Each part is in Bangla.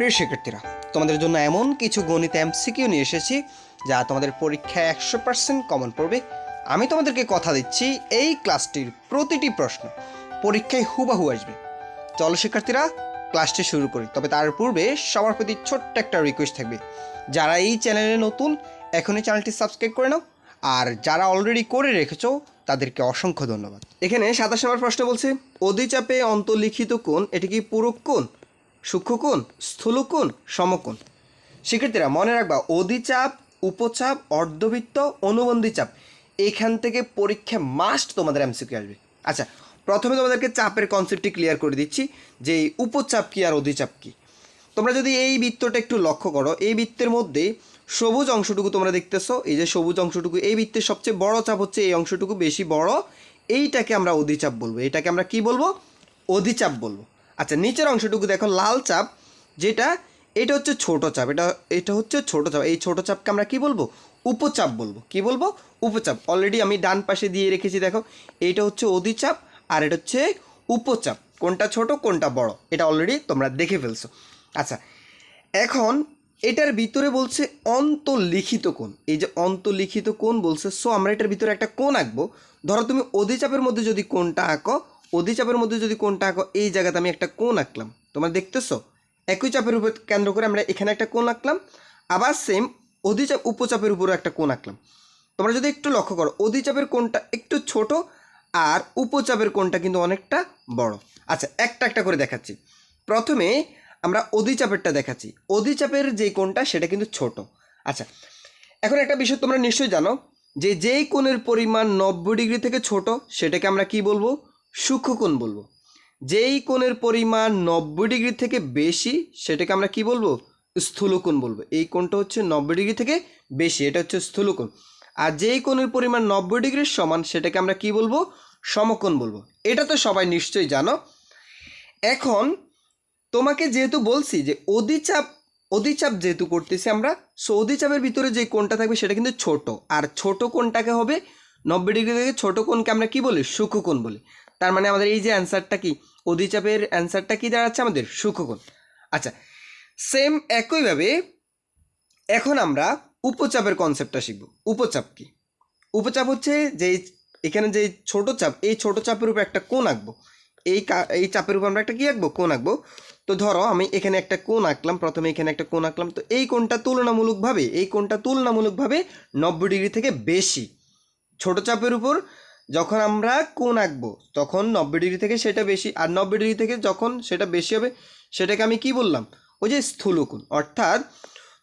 প্রিয় শিক্ষার্থীরা, তোমাদের জন্য এমন কিছু গণিত এমসিকিউ নিয়ে এসেছি যা তোমাদের পরীক্ষায় একশো পার্সেন্ট কমন পড়বে। আমি তোমাদেরকে কথা দিচ্ছি এই ক্লাসটির প্রতিটি প্রশ্ন। পরীক্ষায় হুবাহু আসবে। চলো শিক্ষার্থীরা, ক্লাসটি শুরু করি। তবে তার পূর্বে সবার প্রতি ছোট্ট একটা রিকোয়েস্ট থাকবে। যারা এই চ্যানেলে নতুন, এখনই চ্যানেলটি সাবস্ক্রাইব করে নাও। আর যারা অলরেডি করে রেখেছ, তাদেরকে অসংখ্য ধন্যবাদ। এখানে সাতাশ নম্বর প্রশ্ন বলছে, অধিচাপে অন্তর্লিখিত কোণ, এটি কি পূরক কোণ? সূক্ষ্মকোণ, স্থূলকোণ, সমকোণ। শিক্ষার্থীরা, মনে রাখবা, অধিচাপ, উপচাপ, অর্ধবৃত্ত অনুবন্ধী চাপ এখান থেকে পরীক্ষা মাস্ট তোমাদের এমসিকিউ আসবে। আচ্ছা প্রথমে তোমাদেরকে চাপের কনসেপ্টটি ক্লিয়ার করে দিচ্ছি, যে উপচাপ কী আর অধিচাপ কী? তোমরা যদি এই বৃত্তটা একটু লক্ষ্য করো, এই বৃত্তের মধ্যে সবুজ অংশটুকু তোমরা দেখতেছো, এই যে সবুজ অংশটুকু, এই বৃত্তের সবচেয়ে বড় চাপ হচ্ছে এই অংশটুকু বেশি বড়, এইটাকে আমরা অধিচাপ বলব। এটাকে আমরা কি বলব? অধিচাপ বলব। আচ্ছা নিচের অংশটুকু দেখো, লাল চাপ, যেটা, এটা হচ্ছে ছোট চাপ, এটা এটা হচ্ছে ছোট চাপ। এই ছোট চাপকে আমরা কি বলব? উপচাপ বলব। কি বলব? উপচাপ। অলরেডি আমি ডান পাশে দিয়ে রেখেছি, দেখো। এইটা হচ্ছে অধিচাপ, আর এটা হচ্ছে উপচাপ। কোনটা ছোট, কোনটা বড়? এটা অলরেডি তোমরা দেখে ফেলছো। আচ্ছা এখন এটার ভিতরে বলছে অন্তলিখিত কোণ। এই যে অন্তলিখিত কোণ বলছে সো আমরা এটার ভিতরে একটা কোণ আঁকবো। ধরো তুমি অধিচাপের মধ্যে যদি কোণটা আঁকো অধিচাপের মধ্যে যদি কোণটা আঁকো, এই জায়গাতে আমি একটা কোণ আঁকলাম। তোমরা দেখতেছো? একই চাপের উপর কেন্দ্র করে আমরা এখানে একটা কোণ আঁকলাম। আবার সেম অধিচাপ উপচাপের উপরও একটা কোণ আঁকলাম। তোমরা যদি একটু লক্ষ্য করো অধিচাপের কোণটা একটু ছোট আর উপচাপের কোণটা কিন্তু অনেকটা বড়। আচ্ছা একটা একটা করে দেখাচ্ছি। প্রথমে আমরা অধিচাপেরটা দেখাচ্ছি। অধিচাপের যে কোণটা, সেটা কিন্তু ছোট। আচ্ছা এখন একটা বিষয় তোমরা নিশ্চয়ই জানো যে যেই কোণের পরিমাণ নব্বই ডিগ্রি থেকে ছোট, সেটাকে আমরা কি বলব? সূক্ষ্মকোণ বলব। যেই কোণের পরিমাণ নব্বই ডিগ্রি থেকে বেশি, সেটাকে আমরা কি বলব? স্থূলকোণ বলব। এই কোণটা হচ্ছে নব্বই ডিগ্রি থেকে বেশি, এটা হচ্ছে স্থূলকোণ আর যেই কোণের পরিমাণ নব্বই ডিগ্রির সমান, সেটাকে আমরা কি বলব? সমকোণ বলব। এটা তো সবাই নিশ্চয়ই জানো। এখন, তোমাকে যেহেতু বলছি যে অধিচাপ অধিচাপ যেহেতু করতেছি আমরা সো অধিচাপের ভিতরে যে কোণটা থাকবে, সেটা কিন্তু ছোট। আর ছোট কোণটাকে হবে নব্বই ডিগ্রি থেকে ছোট কোণকে আমরা কি বলি? সূক্ষ্মকোণ বলি। তার মানে আমাদের এই যে অ্যান্সারটা কি? অধিচাপের অ্যান্সারটা কি দাঁড়াচ্ছে আমাদের? সূক্ষ্মকোণ। আচ্ছা সেম একইভাবে এখন আমরা উপচাপের কনসেপ্টটা শিখব। উপচাপ কি? উপচাপ হচ্ছে যে এখানে যে ছোট চাপ, এই ছোট চাপের উপর একটা কোণ আঁকবো। এই এই চাপের উপর আমরা একটা কী আঁকবো? কোণ আঁকবো। তো ধরো আমি এখানে একটা কোণ আঁকলাম, প্রথমে এখানে একটা কোণ আঁকলাম। তো এই কোণটা তুলনামূলকভাবে, এই কোণটা তুলনামূলকভাবে নব্বই ডিগ্রি থেকে বেশি। ছোট চাপের উপর যখন আমরা কোণ আঁকবো, তখন নব্বই ডিগ্রি থেকে সেটা বেশি, আর নব্বই ডিগ্রি থেকে যখন সেটা বেশি হবে, সেটাকে আমি কি বললাম? ওই যে স্থূলকোণ অর্থাৎ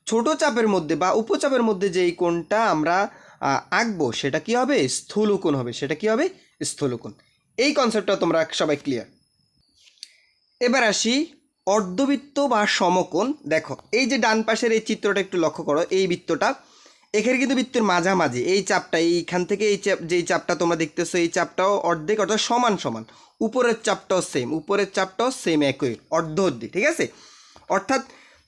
ছোট চাপের মধ্যে বা উপচাপের মধ্যে যেই কোণটা আমরা আঁকবো, সেটা কি হবে? স্থূলকোণ হবে। সেটা কি হবে? স্থূলকোণ এই কনসেপ্টটা তোমরা সবাই ক্লিয়ার এবার আসি অর্ধবৃত্ত বা সমকোণ। দেখো, এই যে ডান পাশের এই চিত্রটা একটু লক্ষ্য করো, এই বৃত্তটা। এখানে কিন্তু বৃত্তের মাঝামাঝি। এই চাপটা, এইখান থেকে এই চাপ, যেই চাপটা তোমরা দেখতেছো, এই চাপটাও অর্ধেক, অর্থাৎ সমান সমান। উপরের চাপটাও সেম উপরের চাপটাও সেম একই, অর্ধ অর্ধি, ঠিক আছে? অর্থাৎ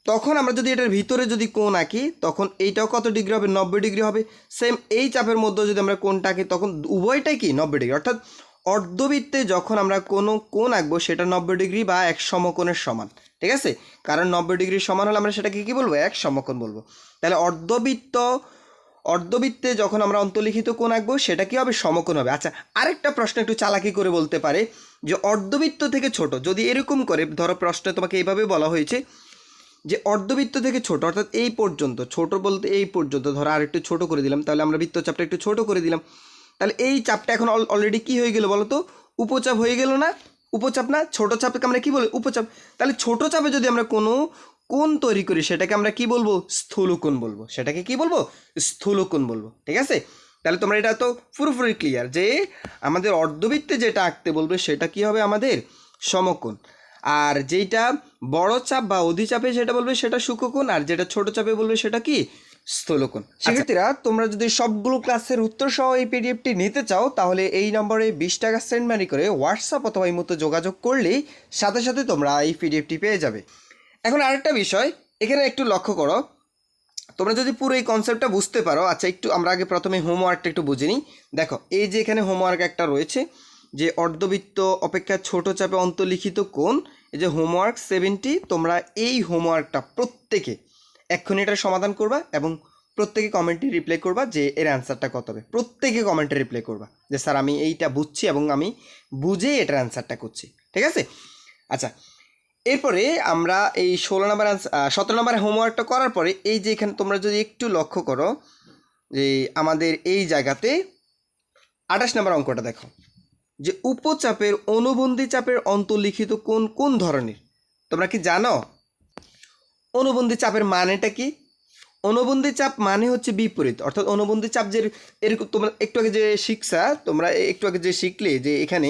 তখন আমরা যদি এটার ভিতরে যদি কোণ আঁকি, তখন এইটাও কত ডিগ্রি হবে? নব্বই ডিগ্রি হবে। সেম এই চাপের মধ্যে যদি আমরা কোণটা আঁকি, তখন উভয়টাই কি? নব্বই ডিগ্রি। অর্থাৎ অর্ধবৃত্তে যখন আমরা কোনো কোণ আঁকবো, সেটা নব্বই ডিগ্রি বা এক সমকোণের সমান, ঠিক আছে? কারণ নব্বই ডিগ্রির সমান হলে আমরা সেটাকে কী বলব? এক সমকোণ বলব। তাহলে অর্ধবৃত্ত অর্ধবৃত্তে যখন আমরা অন্তর্লিখিত কোণ আঁকবো, সেটা কি হবে? সমকোণ হবে। আচ্ছা আরেকটা প্রশ্ন একটু চালাকি করে বলতে পারে যে অর্ধবৃত্ত থেকে ছোট, যদি এরকম করে, ধরো প্রশ্নে তোমাকে এইভাবে বলা হয়েছে যে অর্ধবৃত্ত থেকে ছোট, অর্থাৎ এই পর্যন্ত, ছোট বলতে এই পর্যন্ত, ধরো আর একটু ছোট করে দিলাম, তাহলে আমরা বৃত্তচাপটা একটু ছোট করে দিলাম। তাহলে এই চাপটা এখন অলরেডি কি হয়ে গেল বলো তো উপচাপ হয়ে গেল না? উপচাপ না? ছোট চাপকে আমরা কি বলি? উপচাপ। তাহলে ছোট চাপে যদি আমরা কোনো কোণ তৈরি করি সেটাকে আমরা কি বলব? স্থূলকোণ বলব। সেটাকে কি বলব? স্থূলকোণ বলব। ঠিক আছে? তাহলে তোমরা এটা তো পুরোপুরি ক্লিয়ার যে আমাদের অর্ধবৃত্তে যেটা আঁকতে বলবে সেটা কি হবে আমাদের? সমকোণ। আর যেইটা বড় চাপ বা অধিচাপে যেটা বলবে সেটা সূক্ষ্মকোণ আর যেটা ছোট চাপে বলবে সেটা কি? স্থূলকোণ। শিক্ষার্থীরা তোমরা যদি সবগুলো ক্লাসের উত্তর সহ এই পিডিএফটি নিতে চাও তাহলে এই নম্বরে বিশ টাকা সেন্ড মানি করে হোয়াটসঅ্যাপ অথবা এই মতো যোগাযোগ করলেই সাথে সাথে তোমরা এই পিডিএফটি পেয়ে যাবে। এখন আরেকটা বিষয়, এখানে একটু লক্ষ্য করো। তোমরা যদি পুরো এই কনসেপ্টটা বুঝতে পারো আচ্ছা একটু আমরা আগে প্রথমে হোমওয়ার্কটা একটু বুঝে নিই। দেখো, এই যে এখানে হোমওয়ার্ক একটা রয়েছে, যে অর্ধবৃত্ত অপেক্ষা ছোট চাপে অন্তর্লিখিত কোন এই যে হোমওয়ার্ক সেভেন্টি তোমরা এই হোমওয়ার্কটা প্রত্যেকে এক্ষুনি এটার সমাধান করবা এবং প্রত্যেকে কমেন্টে রিপ্লাই করবা যে এর অ্যান্সারটা কত হবে। প্রত্যেকে কমেন্টে রিপ্লাই করবা যে, স্যার, আমি এইটা বুঝছি এবং আমি বুঝে এটার অ্যান্সারটা করছি। ঠিক আছে? আচ্ছা এরপরে আমরা এই ষোলো নাম্বার সতেরো নাম্বার হোমওয়ার্কটা করার পরে এই যে এখানে তোমরা যদি একটু লক্ষ্য করো যে আমাদের এই জায়গাতে আঠাশ নাম্বার অঙ্কটা দেখো। যে উপচাপের অনুবন্ধী চাপের অন্তর্লিখিত কোন কোন ধরনের? তোমরা কি জানো? অনুবন্ধী চাপের মানেটা কি? অনুবন্ধী চাপ মানে হচ্ছে বিপরীত। অর্থাৎ অনুবন্ধী চাপ যে এরকম তোমরা একটু আগে যে শিখছা, তোমরা একটু আগে যে শিখলে যে এখানে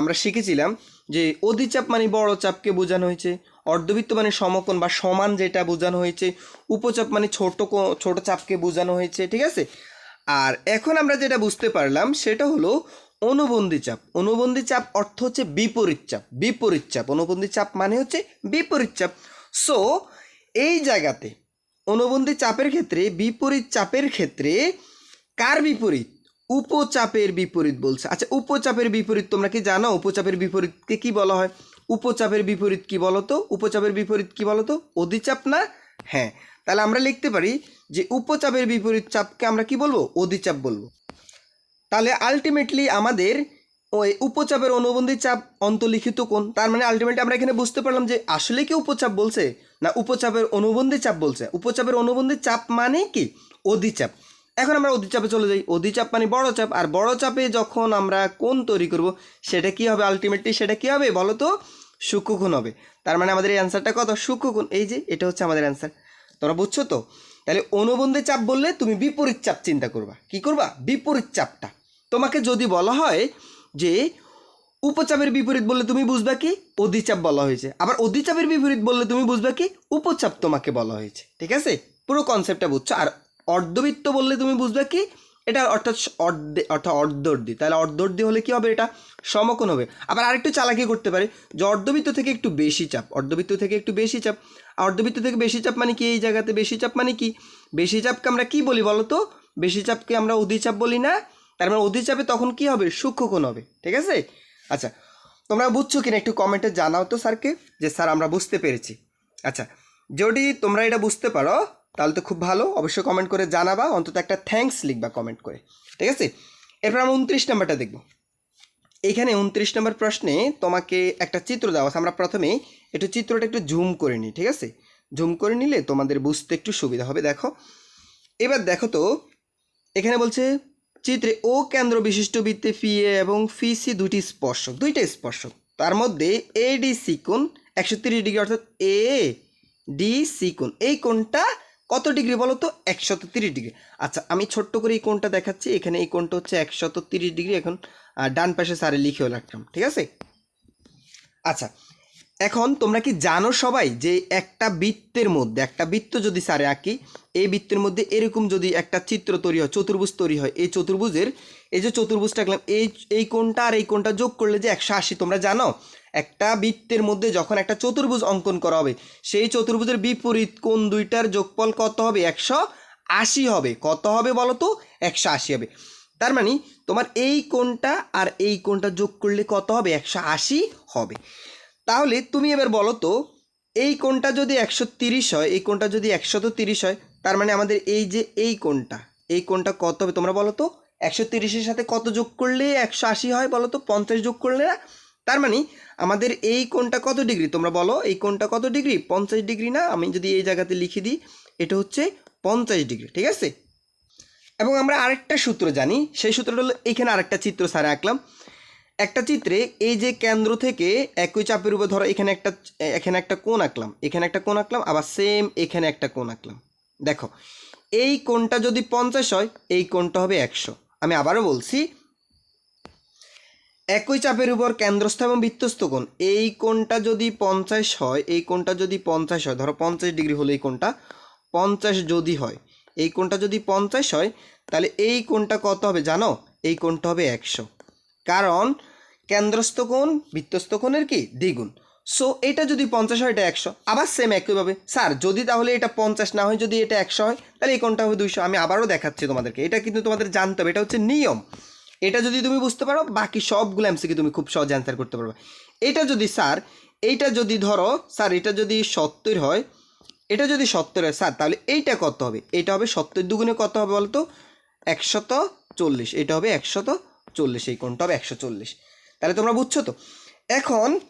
আমরা শিখেছিলাম যে অধিচাপ মানে বড় চাপকে বোঝানো হয়েছে, অর্ধবৃত্ত মানে সমকোণ বা সমান যেটা বোঝানো হয়েছে, উপচাপ মানে ছোট ছোট চাপকে বোঝানো হয়েছে, ঠিক আছে? আর এখন আমরা যেটা বুঝতে পারলাম সেটা হলো অনুবন্ধী চাপ। অনুবন্ধী চাপ অর্থ হচ্ছে বিপরীত চাপ বিপরীত চাপ। অনুবন্ধী চাপ মানে হচ্ছে বিপরীত চাপ। সো এই জায়গাতে অনুবন্ধী চাপের ক্ষেত্রে বিপরীত চাপের ক্ষেত্রে কার বিপরীত? উপচাপের বিপরীত বলছে। আচ্ছা উপচাপের বিপরীত তোমরা কি জানো? উপচাপের বিপরীতকে কি বলা হয়? উপচাপের বিপরীত কি বলো তো উপচাপের বিপরীত কি বলো তো অধিচাপ না? হ্যাঁ। তাহলে আমরা লিখতে পারি যে উপচাপের বিপরীত চাপকে আমরা কি বলব? অধিচাপ বলব। তাহলে আলটিমেটলি আমাদের ওই উপচাপের অনুবন্ধী চাপ অন্তর্লিখিত কোন তার মানে আলটিমেটলি আমরা এখানে বুঝতে পারলাম যে আসলে কি উপচাপ বলছে না উপচাপের অনুবন্ধী চাপ বলছে? উপচাপের অনুবন্ধী চাপ মানে কি? অধিচাপ। এখন আমরা অধিচাপে চলে যাই। অধিচাপ মানে বড় চাপ। আর বড় চাপে যখন আমরা কোন তৈরি করব, সেটা কি হবে? আলটিমেটলি সেটা কি হবে? বলো তো সূক্ষ্মকোণ হবে। তার মানে আমাদের এই অ্যান্সারটা কত? সূক্ষ্মকোণ এই যে, এটা হচ্ছে আমাদের অ্যান্সার তোমরা বুঝছ তো? তাহলে অনুবন্ধী চাপ বললে তুমি বিপরীত চাপ চিন্তা করবা। কি করবা? বিপরীত চাপটা। তোমাকে যদি বলা হয় যে, উপচাপের বিপরীত বললে তুমি বুঝবা কি? অধিচাপ বলা হয়েছে। আবার অধিচাপের বিপরীত বললে তুমি বুঝবা কি? উপচাপ তোমাকে বলা হয়েছে। ঠিক আছে? পুরো কনসেপ্টটা বুঝছ? আর অর্ধবৃত্ত বললে তুমি বুঝবে কি? এটা অর্থাৎ অর্ধে অর্থাৎ অর্ধর্ধি। তাহলে অর্ধর্ধি হলে কি হবে? এটা সমকোণ হবে। আবার আরেকটু চালাকি করতে পারে। যে অর্ধবৃত্ত থেকে একটু বেশি চাপ, অর্ধবৃত্ত থেকে একটু বেশি চাপ। অর্ধবৃত্ত থেকে বেশি চাপ মানে কি? এই জায়গাতে বেশি চাপ মানে কি? বেশি চাপকে আমরা কি বলি বলো তো? বেশি চাপকে আমরা অধিচাপ বলি না। তার মানে অধিচাপে তখন কি হবে? সূক্ষ্মকোণ হবে। ঠিক আছে? আচ্ছা তোমরা বুঝছ কিনা একটু কমেন্টে জানাও তো স্যারকে, যে স্যার আমরা বুঝতে পেরেছি। আচ্ছা যদি তোমরা এটা বুঝতে পারো তাহলে তো খুব ভালো। অবশ্যই কমেন্ট করে জানাবা। অন্তত একটা থ্যাঙ্কস লিখবা কমেন্ট করে। ঠিক আছে? এরপর আমরা উনত্রিশ নাম্বারটা দেখব। এইখানে উনত্রিশ নম্বর প্রশ্নে তোমাকে একটা চিত্র দেওয়া আছে। আমরা প্রথমে একটু চিত্রটা একটু জুম করে নিই, ঠিক আছে? জুম করে নিলে তোমাদের বুঝতে একটু সুবিধা হবে, দেখো। এবার দেখো তো, এখানে বলছে, চিত্রে ও কেন্দ্র বিশিষ্ট বৃত্তে ফি এ এবং ফি সি দুটি স্পর্শক দুইটা স্পর্শক। তার মধ্যে এ ডি সি কোণ একশো তিরিশ ডিগ্রি, অর্থাৎ এ ডি সি কোণ। এই কোণটা কত ডিগ্রি বলো তো? একশত তিরিশ ডিগ্রি। আচ্ছা আমি ছোট্ট করে এই কোণটা দেখাচ্ছি। এখানে এই কোণটা হচ্ছে একশত তিরিশ ডিগ্রি। এখন ডান পাশে সারে লিখেও রাখলাম, ঠিক আছে? আচ্ছা এখন তোমরা কি জানো সবাই যে একটা বৃত্তের মধ্যে, একটা বৃত্ত যদি স্যারে আঁকি, এই বৃত্তের মধ্যে এরকম যদি একটা চিত্র তৈরি হয়, চতুর্ভুজ তৈরি হয়, এই চতুর্ভুজের, এই যে চতুর্ভুজটা আঁকলাম, এই এই কোনটা আর এই কোনটা যোগ করলে যে একশো আশি, তোমরা জানো? একটা বৃত্তের মধ্যে যখন একটা চতুর্ভুজ অঙ্কন করা হবে, সেই চতুর্ভুজের বিপরীত কোন দুইটার যোগফল কত হবে? একশো আশি হবে। কত হবে বলো তো? একশো আশি হবে। তার মানে তোমার এই কোনটা আর এই কোনটা যোগ করলে কত হবে? একশো আশি হবে। তাহলে তুমি এবার বলো তো, এই কোনটা যদি একশো তিরিশ হয়, এই কোনটা যদি একশত তিরিশ হয়, তার মানে আমাদের এই যে এই কোনটা এই কোনটা কত হবে? তোমরা বলো তো? একশো তিরিশের সাথে কত যোগ করলে একশো আশি হয় বলো তো? পঞ্চাশ যোগ করলে না তার মানে আমাদের এই কোণটা কত ডিগ্রি? তোমরা বলো, এই কোণটা কত ডিগ্রি? পঞ্চাশ ডিগ্রি না? আমি যদি এই জায়গাতে লিখে দিই, এটা হচ্ছে পঞ্চাশ ডিগ্রি, ঠিক আছে? এবং আমরা আরেকটা সূত্র জানি, সেই সূত্রটা হলো এখানে আরেকটা চিত্র সারে আঁকলাম। একটা চিত্রে এই যে কেন্দ্র থেকে একই চাপের উপর ধরো এখানে একটা এখানে একটা কোণ আঁকলাম, এখানে একটা কোণ আঁকলাম, আবার সেম এখানে একটা কোণ আঁকলাম। দেখো, এই কোণটা যদি পঞ্চাশ হয়, এই কোণটা হবে একশো। আমি আবারও বলছি একই চাপের উপর কেন্দ্রস্থ এবং বৃত্তস্থ কোণ। এই কোণটা যদি পঞ্চাশ হয়, এই কোণটা যদি পঞ্চাশ হয়, ধরো পঞ্চাশ ডিগ্রি হলো এই কোণটা, পঞ্চাশ যদি হয়, এই কোণটা যদি পঞ্চাশ হয়, তাহলে এই কোণটা কত হবে জানো? এই কোণটা হবে একশো। কারণ কেন্দ্রস্থ কোণ বৃত্তস্থ কোণের কি? দ্বিগুণ। সো এটা যদি পঞ্চাশ হয়, এটা একশো। আবার সেম একইভাবে। স্যার যদি তাহলে এটা পঞ্চাশ না হয়, যদি এটা একশো হয়, তাহলে এই কোণটা হবে দুইশো। আমি আবারও দেখাচ্ছি তোমাদেরকে। এটা কিন্তু তোমাদের জানতে হবে। এটা হচ্ছে নিয়ম। এটা যদি তুমি বুঝতে পারো, বাকি সবগুলো এমসিকে তুমি খুব সহজে অ্যান্সার করতে পারবে। এটা যদি স্যার, এইটা যদি ধরো, স্যার, এটা যদি সত্তর হয়, এটা যদি সত্তর হয়, স্যার, তাহলে এইটা কত হবে? এটা হবে সত্তর দুগুণে কত হবে বলতো? একশত চল্লিশ। এটা হবে একশত চল্লিশ এই কোণটা হবে একশো চল্লিশ। তাহলে তোমরা বুঝছ তো? এখন,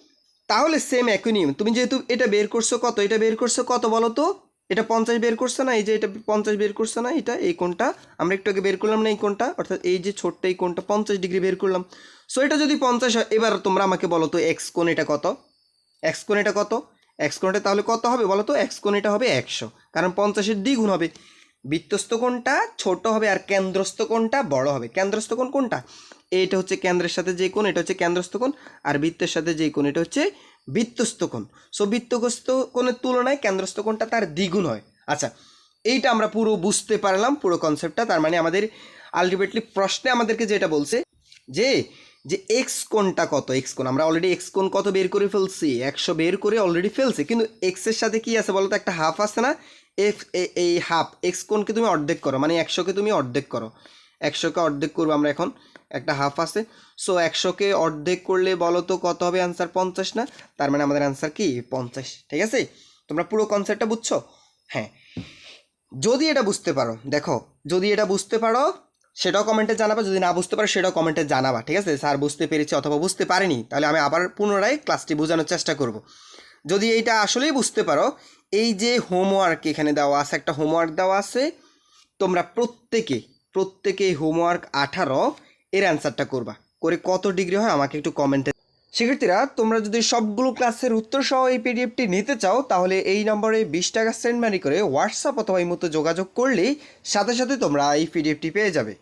তাহলে সেম একই নিয়ম। তুমি যেহেতু এটা বের করছ কত? এটা বের করছ কত বলো তো এটা পঞ্চাশ বের করছে না, এই যে এটা পঞ্চাশ বের করছে না, এটা এই কোণটা। আমরা একটু আগে বের করলাম না এই কোণটা, অর্থাৎ এই যে ছোট্ট এই কোণটা পঞ্চাশ ডিগ্রি বের করলাম। সো এটা যদি পঞ্চাশ হয়, এবার তোমরা আমাকে বলো তো এক্স কোণ এটা কত? এক্স কোণ এটা কত? এক্স কোণ এটা তাহলে কত হবে বলো তো? এক্স কোণ এটা হবে একশো। কারণ পঞ্চাশের দ্বিগুণ হবে। বৃত্তস্থ কোণটা ছোট হবে আর কেন্দ্রস্থ কোণটা বড় হবে। কেন্দ্রস্থ কোণ কোনটা এটা হচ্ছে কেন্দ্রের সাথে যে কোণ, এটা হচ্ছে কেন্দ্রস্থ কোণ। আর বৃত্তের সাথে যে কোণ, এটা হচ্ছে বৃত্তস্থ কোণ। সো বৃত্তগ্রস্ত কোণের তুলনায় কেন্দ্রস্থ কোণটা তার দ্বিগুণ হয়। আচ্ছা এইটা আমরা পুরো বুঝতে পারলাম, পুরো কনসেপ্টটা তার মানে আমাদের আলটিমেটলি প্রশ্নে আমাদেরকে যেটা বলছে, যে যে এক্স কোণটা কত? এক্স কোণ, আমরা অলরেডি এক্স কোণ কত বের করে ফেলছি? একশো বের করে অলরেডি ফেলছি। কিন্তু এক্সের সাথে কি আছে বলো তো একটা হাফ আছে না? এফ এই হাফ এক্স কোণকে তুমি অর্ধেক করো মানে একশোকে তুমি অর্ধেক করো। একশোকে অর্ধেক করব আমরা এখন, একটা হাফ আছে। সো একশোকে অর্ধেক করলে বলো তো কত হবে? অ্যান্সার পঞ্চাশ না? তার মানে আমাদের অ্যান্সার কি? পঞ্চাশ, ঠিক আছে? তোমরা পুরো কনসেপ্টটা বুঝছ? হ্যাঁ। যদি এটা বুঝতে পারো, দেখো, যদি এটা বুঝতে পারো, সেটাও কমেন্টে জানাবা, যদি না বুঝতে পারো, সেটাও কমেন্টে জানাবা, ঠিক আছে? স্যার বুঝতে পেরেছি অথবা বুঝতে পারিনি, তাহলে আমি আবার পুনরায় ক্লাসটি বোঝানোর চেষ্টা করব। যদি এইটা আসলেই বুঝতে পারো, এই যে হোমওয়ার্ক এখানে দেওয়া আছে, একটা হোমওয়ার্ক দেওয়া আছে, তোমরা প্রত্যেকে প্রত্যেকে হোমওয়ার্ক আঠারো, এর অ্যান্সারটা করবা। করে কত ডিগ্রি হয় আমাকে একটু কমেন্টে শিক্ষার্থীরা, তোমরা যদি সবগুলো ক্লাসের উত্তর সহ এই পিডিএফটি নিতে চাও, তাহলে এই নম্বরে বিশ টাকা সেন্ড মানি করে হোয়াটসঅ্যাপ অথবা এই মতো যোগাযোগ করলেই সাথে সাথে তোমরা এই পিডিএফটি পেয়ে যাবে।